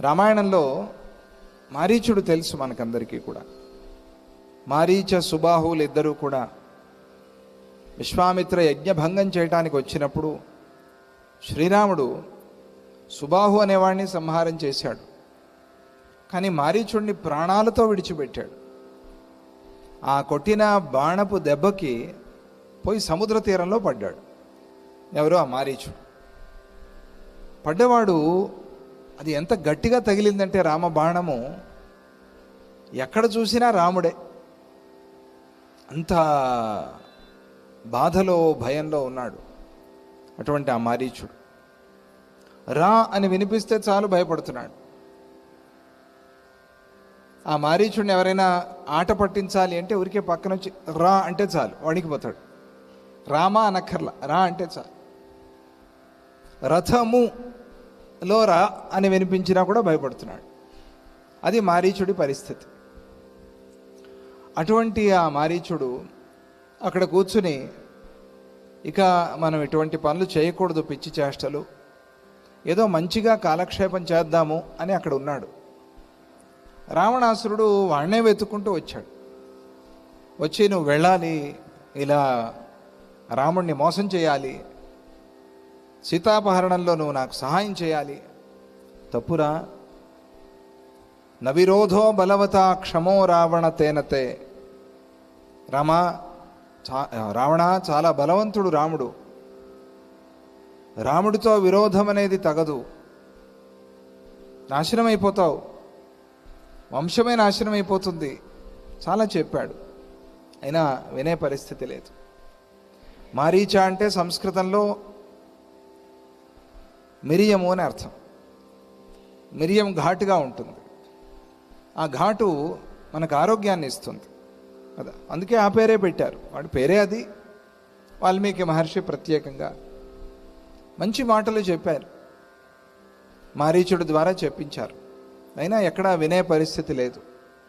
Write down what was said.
రామాయణంలో మారీచుడు తెలుసు మనకందరికీ కూడా. మారీచ సుబాహులు ఇద్దరూ కూడా విశ్వామిత్ర యజ్ఞభంగం చేయటానికి వచ్చినప్పుడు శ్రీరాముడు సుబాహు అనేవాడిని సంహారం చేశాడు. కానీ మారీచుడిని ప్రాణాలతో విడిచిపెట్టాడు. ఆ కొట్టిన బాణపు దెబ్బకి పోయి సముద్ర తీరంలో పడ్డాడు. ఎవరు? ఆ మారీచుడు పడ్డవాడు అది ఎంత గట్టిగా తగిలిందంటే రామ బాణము ఎక్కడ చూసినా రాముడే. అంత బాధలో భయంలో ఉన్నాడు అటువంటి ఆ మారీచుడు. రా అని వినిపిస్తే చాలు భయపడుతున్నాడు. ఆ మారీచుడిని ఎవరైనా ఆట పట్టించాలి అంటే ఊరికే పక్కన వచ్చి రా అంటే చాలు వణికిపోతాడు. రామా అనక్కర్లా రా అంటే చాలు. రథము లోరా అని వినిపించినా కూడా భయపడుతున్నాడు. అది మారీచుడి పరిస్థితి. అటువంటి ఆ మారీచుడు అక్కడ కూర్చుని ఇక మనం ఇటువంటి పనులు చేయకూడదు పిచ్చి చేష్టలు. ఏదో మంచిగా కాలక్షేపం చేద్దాము అని అక్కడ ఉన్నాడు. రావణాసురుడు వాణ్ణే వెతుక్కుంటూ వచ్చాడు. వచ్చి నువ్వు వెళ్ళాలి ఇలా రాముణ్ణి మోసం చేయాలి సీతాపహరణంలో నువ్వు నాకు సహాయం చేయాలి. తప్పురా? నవిరోధో బలవత క్షమో రావణ తేనతే. రామా చా రావణ చాలా బలవంతుడు రాముడు. రాముడితో విరోధం అనేది తగదు. నాశనం అయిపోతావు వంశమే నాశనం అయిపోతుంది చాలా చెప్పాడు. అయినా వినే పరిస్థితి లేదు. మారీచ అంటే సంస్కృతంలో మిరియము అని అర్థం. మిరియం ఘాటుగా ఉంటుంది. ఆ ఘాటు మనకు ఆరోగ్యాన్ని ఇస్తుంది. కదా అందుకే ఆ పేరే పెట్టారు. వాడి పేరే అది. వాల్మీకి మహర్షి ప్రత్యేకంగా మంచి మాటలు చెప్పారు. మారీచుడి ద్వారా చెప్పించారు. అయినా ఎక్కడా వినే పరిస్థితి లేదు.